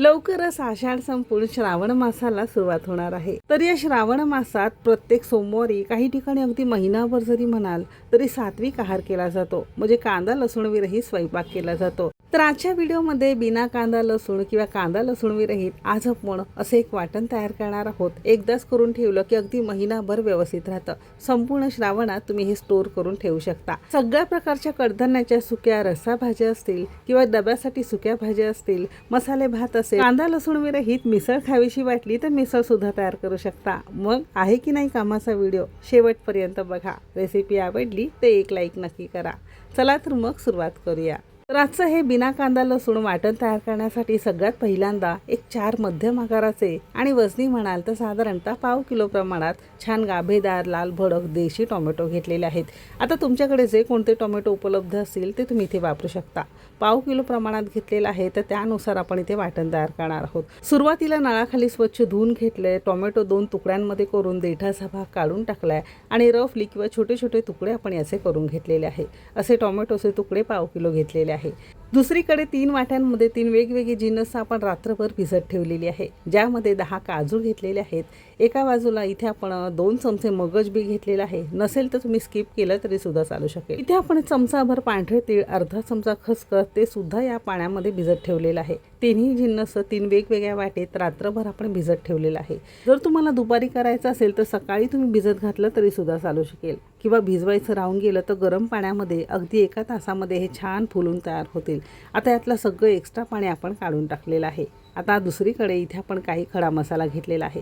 लवकरच आषाढ संपून श्रावण मासाला सुरुवात होणार आहे. तर या श्रावण मासात प्रत्येक सोमवारी काही ठिकाणी अगदी महिनाभर जरी म्हणाल तरी सात्विक आहार केला जातो. म्हणजे कांदा लसूण स्वयंपाक केला जातो. तर आजच्या व्हिडिओमध्ये बिना कांदा लसूण किंवा कांदा लसूण विरहित आज आपण असे एक वाटण तयार करणार आहोत. एकदाच करून ठेवलं की अगदी महिनाभर व्यवस्थित राहतं. संपूर्ण श्रावणात तुम्ही हे स्टोअर करून ठेवू शकता. सगळ्या प्रकारच्या कडधान्याच्या सुक्या रस्सा भाज्या असतील किंवा डब्यासाठी सुक्या भाज्या असतील मसाले भात असेल. कांदा लसूण विरहित मिसळ खावीशी वाटली तर मिसळ सुद्धा तयार करू शकता. मग आहे की नाही कामाचा व्हिडिओ? शेवटपर्यंत बघा. रेसिपी आवडली तर एक लाईक नक्की करा. चला तर मग सुरुवात करूया. तर आजचं हे बिना कांदा लसूण वाटण तयार करण्यासाठी सगळ्यात पहिल्यांदा एक चार मध्यम आकाराचे आणि वजनी म्हणाल तर साधारणतः पाव किलो प्रमाणात छान गाभेदार लाल भडक देशी टोमॅटो घेतलेले आहेत. आता तुमच्याकडे जे कोणते टोमॅटो उपलब्ध असतील ते तुम्ही इथे वापरू शकता. पाव किलो प्रमाणात घेतलेलं आहे तर त्यानुसार आपण इथे वाटण तयार करणार आहोत. सुरुवातीला नळाखाली स्वच्छ धुवून घेतले टोमॅटो दोन तुकड्यांमध्ये करून देठाचा भाग काढून टाकलाय आणि रफली किंवा छोटे छोटे तुकडे आपण याचे करून घेतलेले आहे. असे टोमॅटोचे तुकडे पाव किलो घेतलेले आहे. दुसरीकडे तीन वाट्यांमध्ये तीन वेगवेगळी जिन्नस आपण रात्रभर भिजत ठेवलेली आहे. ज्यामध्ये दहा काजू घेतलेले आहेत. एका बाजूला इथे आपण दोन चमचे मगज बी घेतलेला आहे. नसेल तर तुम्ही स्किप केलं तरी सुद्धा चालू शकेल. इथे आपण चमचाभर पांढरे तीळ अर्धा चमचा खसखस ते सुद्धा या पाण्यामध्ये भिजत ठेवलेलं आहे. तिन्ही जिन्नस तीन वेगवेगळ्या वाटेत रात्रभर आपण भिजत ठेवलेलं आहे. जर तुम्हाला दुपारी करायचं असेल तर सकाळी तुम्ही भिजत घातलं तरी सुद्धा चालू शकेल. किंवा भिजवायचं राहून गेलं तर गरम पाण्यामध्ये अगदी एका तासामध्ये हे छान फुलून तयार होतील. आता यातलं सगळं एक्स्ट्रा पाणी आपण काढून टाकलेलं आहे. आता दुसरीकडे इथे आपण काही खडा मसाला घेतलेला आहे.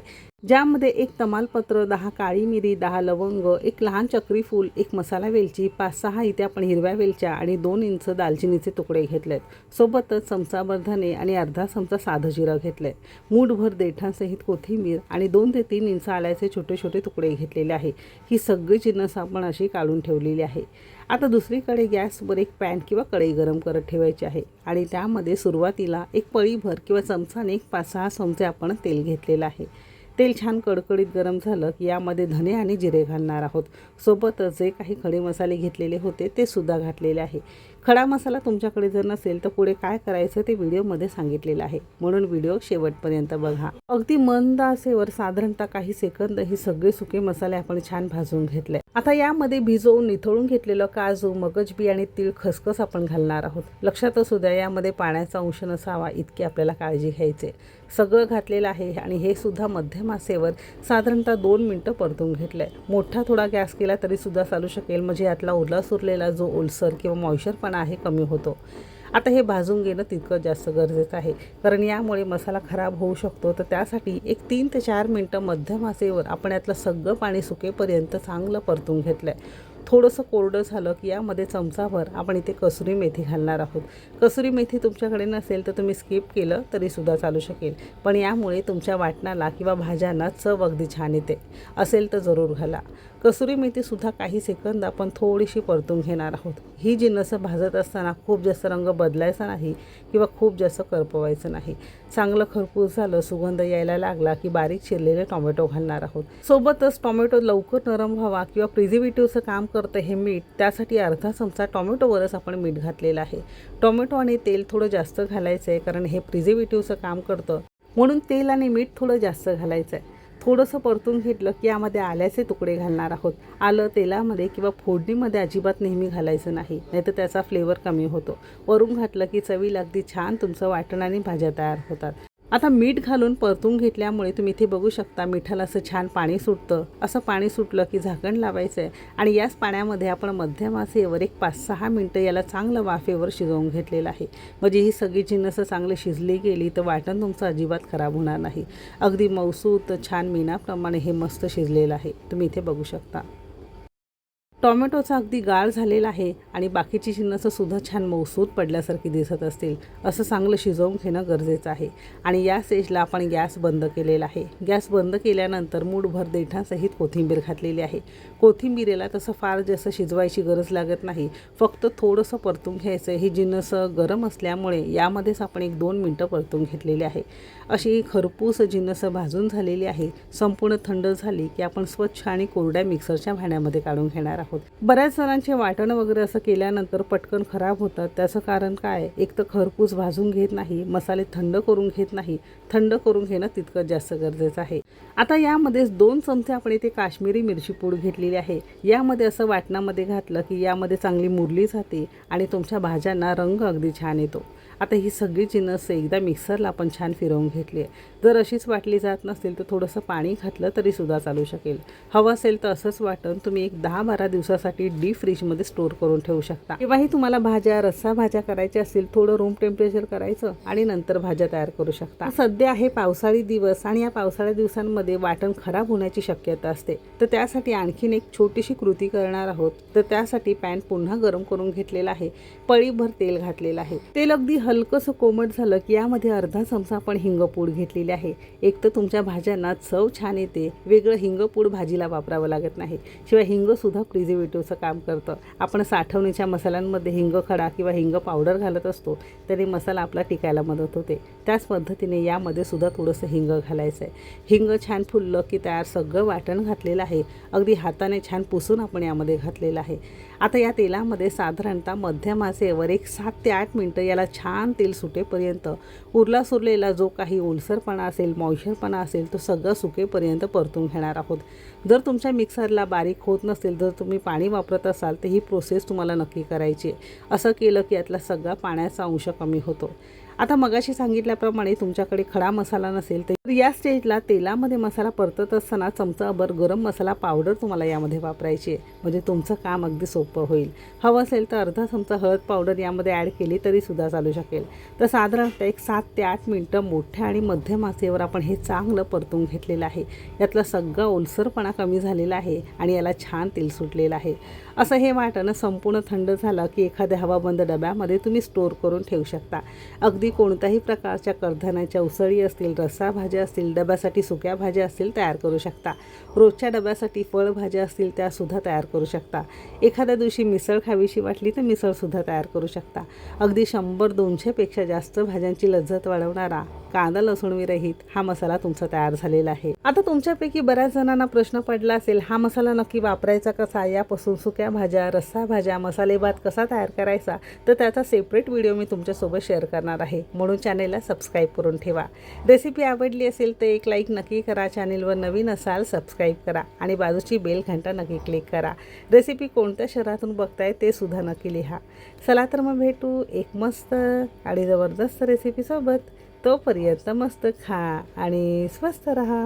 ज्यामध्ये एक तमालपत्र दहा काळी मिरी दहा लवंग एक लहान चक्री फूल एक मसाला वेलची पाच सहा इथे आपण हिरव्या वेलच्या आणि दोन इंच दालचिनीचे तुकडे घेतलेत. सोबतच चमचाभर धने आणि अर्धा चमचा साधं जिरं घेतलंय. मूठभर देठांसहित कोथिंबीर आणि दोन ते तीन इंच आल्याचे छोटे छोटे तुकडे घेतलेले आहे. ही सगळी जिन्नस आपण अशी काढून ठेवलेली आहे. आता दुसरीकडे गॅसवर एक पॅन किंवा कढई गरम करत ठेवायची आहे आणि त्यामध्ये सुरुवातीला एक पळीभर किंवा चमचाने एक पाच सहा चमचे आपण तेल घेतलेलं आहे. तेल छान कडकडीत गरम झालं की यामध्ये धने आणि जिरे घालणार आहोत. सोबतच जे काही खडे मसाले घेतलेले होते ते सुद्धा घातलेले आहे. खडा मसाला तुमच्याकडे जर नसेल तर पुढे काय करायचं ते व्हिडिओमध्ये सांगितलेलं आहे. म्हणून व्हिडिओ शेवटपर्यंत बघा. अगदी मंद आसेवर साधारणतः काही सेकंद हे सगळे सुके मसाले आपण छान भाजून घेतले. आता यामध्ये भिजवून निथळून घेतलेलं काजू मगजबी आणि तीळ खसखस आपण घालणार आहोत. लक्षात असू द्या यामध्ये पाण्याचा अंश नसावा इतकी आपल्याला काळजी घ्यायचे. सगळं घातलेलं आहे आणि हे सुद्धा मध्यम आसेवर साधारणतः दोन मिनटं परतून घेतलंय. मोठा थोडा गॅस केला तरी सुद्धा चालू शकेल. म्हणजे यातला ओला सुरलेला जो ओलसर किंवा पण आहे कमी होतो. आता हे भाजून घेणं तितकं जास्त गरजेचं आहे. कारण यामुळे मसाला खराब होऊ शकतो. तर त्यासाठी एक तीन ते चार मिनटं मध्यम आसेवर आपण यातलं सगळं पाणी सुकेपर्यंत चांगलं परतून घेतलं आहे थोडंसं कोरडं झालं की यामध्ये चमचाभर आपण इथे कसुरी मेथी घालणार आहोत. कसुरी मेथी तुमच्याकडे नसेल तर तुम्ही स्किप केलं तरीसुद्धा चालू शकेल. पण यामुळे तुमच्या वाटणाला किंवा भाज्यांना चव अगदी छान येते. असेल तर जरूर घाला. कसुरी मेथीसुद्धा काही सेकंद आपण थोडीशी परतून घेणार आहोत. ही जिन्नस भाजत असताना खूप जास्त रंग बदलायचा नाही किंवा खूप जास्त करपवायचं नाही. चांगलं खरपूस झालं सुगंध यायला लागला की बारीक चिरलेले टोमॅटो घालणार आहोत. सोबतच टोमॅटो लवकर नरम व्हावा किंवा प्रिझिव्हेटिव्हचं काम करतं हे मीठ त्यासाठी अर्धा चमचा टोमॅटोवरच आपण मीठ घातलेलं आहे. टोमॅटो आणि तेल थोडं जास्त घालायचं आहे कारण हे प्रिझिव्हेटिव्हचं काम करतं. म्हणून तेल आणि मीठ थोडं जास्त घालायचं आहे थोडंसं परतून घेतलं की यामध्ये आल्याचे तुकडे घालणार आहोत. आलं तेलामध्ये किंवा फोडणीमध्ये अजिबात नेहमी घालायचं नाही नाहीतर त्याचा फ्लेवर कमी होतो. वरून घातलं की चवीला अगदी छान तुमचं वाटण आणि भाज्या तयार होतात. आता मीठ घालून परतून घेतल्यामुळे तुम्ही इथे बघू शकता मिठाला असं छान पाणी सुटतं. असं पाणी सुटलं की झाकण लावायचं आहे आणि याच पाण्यामध्ये आपण मध्यम आसेवर एक पाच सहा मिनटं याला चांगलं वाफेवर शिजवून घेतलेलं आहे. म्हणजे ही सगळी जिन्नसं चांगली शिजली गेली तर वाटण तुमचं अजिबात खराब होणार नाही. अगदी मौसूत छान मीनाप्रमाणे हे मस्त शिजलेलं आहे. तुम्ही इथे बघू शकता. टोमॅटोचा अगदी गाळ झालेला आहे आणि बाकीची जिन्नसं सुद्धा छान मौसूद पडल्यासारखी दिसत असतील असं चांगलं शिजवून घेणं गरजेचं आहे. आणि या स्टेजला आपण गॅस बंद केलेला आहे. गॅस बंद केल्यानंतर मूठभर देठासहित कोथिंबीर घातलेली आहे. कोथिंबीरेला तसं फार जास्त शिजवायची गरज लागत नाही. फक्त थोडंसं परतून घ्यायचं. ही जिन्नस गरम असल्यामुळे यामध्येच आपण एक दोन मिनटं परतून घेतलेली आहे. अशी खरपूस जिन्नस भाजून झालेली आहे. संपूर्ण थंड झाली की आपण स्वच्छ आणि कोरड्या मिक्सरच्या भांड्यामध्ये काढून घेणार आहोत. आहोत. बऱ्याच जणांचे वाटण वगैरे असं केल्यानंतर पटकन खराब होतात. त्याचं कारण काय? एक तर खरपूस भाजून घेत नाही मसाले थंड करून घेत नाही. थंड करून घेणं तितकं जास्त गरजेचं आहे. आता यामध्येच दोन चमचे आपण इथे काश्मीरी मिरची पूड घेतलेली आहे. यामध्ये असं वाटणामध्ये घातलं की यामध्ये चांगली मुरली जाते आणि तुमच्या भाज्यांना रंग अगदी छान येतो. आता ही सगळी जिनस एकदा मिक्सरला आपण छान फिरवून घेतली आहे. जर अशीच वाटली जात नसेल तर थोडंसं पाणी घातलं तरी सुद्धा चालू शकेल. हवं असेल तर असंच वाटण तुम्ही एक दहा बारा दिवसासाठी डीप फ्रीजमध्ये स्टोअर करून ठेवू शकता. किंवाही तुम्हाला भाज्या रस्सा भाज्या करायच्या असतील थोडं रूम टेम्परेचर करायचं आणि नंतर भाज्या तयार करू शकता. सध्या आहे पावसाळी दिवस आणि या पावसाळ्या दिवसांमध्ये वाटण खराब होण्याची शक्यता असते. तर त्यासाठी आणखीन एक छोटीशी कृती करणार आहोत. तर त्यासाठी पॅन पुन्हा गरम करून घेतलेला आहे. पळीभर तेल घातलेलं आहे. तेल अगदी हलकंसं कोमट झालं की यामध्ये अर्धा चमचा आपण हिंगपूड घेतलेली आहे. एक तर तुमच्या भाज्यांना चव छान येते. वेगळं हिंगपूड भाजीला वापरावं लागत नाही. शिवाय हिंगसुद्धा प्रिझिवेटिव्हचं काम करतं. आपण साठवणीच्या मसाल्यांमध्ये हिंग खडा किंवा हिंग पावडर घालत असतो तरी मसाला आपला टिकायला मदत होते. त्याच पद्धतीने यामध्ये सुद्धा थोडंसं हिंग घालायचं आहे हिंग छान फुललं की तयार सगळं वाटण घातलेलं आहे. अगदी हाताने छान पुसून आपण यामध्ये घातलेलं आहे. आता या तेलामध्ये साधारणतः मध्यमासेवर एक सात ते आठ मिनटं याला छान तेल सुटेपर्यंत उरला सुरलेला जो काही ओलसरपणा असेल मॉइश्चरपणा असेल तो सगळं सुकेपर्यंत परतून घेणार आहोत. जर तुमच्या मिक्सरला बारीक होत नसेल जर तुम्ही पाणी वापरत असाल तर ही प्रोसेस तुम्हाला नक्की करायची आहे. असं केलं की यातला सगळा पाण्याचा अंश कमी होतो. आता मगाशी सांगितल्याप्रमाणे तुमच्याकडे खडा मसाला नसेल तर या स्टेजला तेलामध्ये मसाला परतत असताना चमचाभर गरम मसाला पावडर तुम्हाला यामध्ये वापरायची आहे. म्हणजे तुमचं काम अगदी सोपं होईल. हवं असेल तर अर्धा चमचा हळद पावडर यामध्ये ॲड केली तरी सुद्धा चालू शकेल. तर साधारणतः एक सात ते आठ मिनटं मोठ्या आणि मध्यम आचेवर आपण हे चांगलं परतून घेतलेलं आहे. यातला सगळा ओलसरपणा कमी झालेला आहे आणि याला छान तेल सुटलेलं आहे. असं हे वाटणं संपूर्ण थंड झालं की एखाद्या हवाबंद डब्यामध्ये तुम्ही स्टोअर करून ठेवू शकता. अगदी कोणत्याही प्रकारच्या कडधान्याच्या उसळी असतील रस्सा भाज्या असतील डब्यासाठी सुक्या भाज्या असतील तयार करू शकता. रोजच्या डब्यासाठी फळभाज्या असतील त्यासुद्धा तयार करू शकता. एखाद्या दिवशी मिसळ खावीशी वाटली तर मिसळसुद्धा तयार करू शकता. अगदी शंभर दोनशेपेक्षा जास्त भाज्यांची लज्जत वाढवणारा कांदा लसूण विरहित हा मसाला तुमचा तयार झालेला आहे. आता तुमच्यापैकी बऱ्याच जणांना प्रश्न पडला असेल हा मसाला नक्की वापरायचा कसा? यापासून सुक्या भाज्या रस्सा भाज्या मसाले भात कसा तयार करायचा? तर त्याचा सेपरेट व्हिडिओ मी तुमच्यासोबत शेअर करणार आहे. आहे. म्हणून चॅनेलला सबस्क्राईब करून ठेवा. रेसिपी आवडली असेल तर एक लाईक नक्की करा चॅनेलवर नवीन असाल सबस्क्राईब करा आणि बाजूची बेल घंटा नक्की क्लिक करा. रेसिपी कोणत्या शहरातून बघताय ते सुद्धा नक्की लिहा. चला तर मग भेटू एक मस्त आणि जबरदस्त रेसिपीसोबत तोपर्यंत मस्त खा आणि स्वस्त रहा.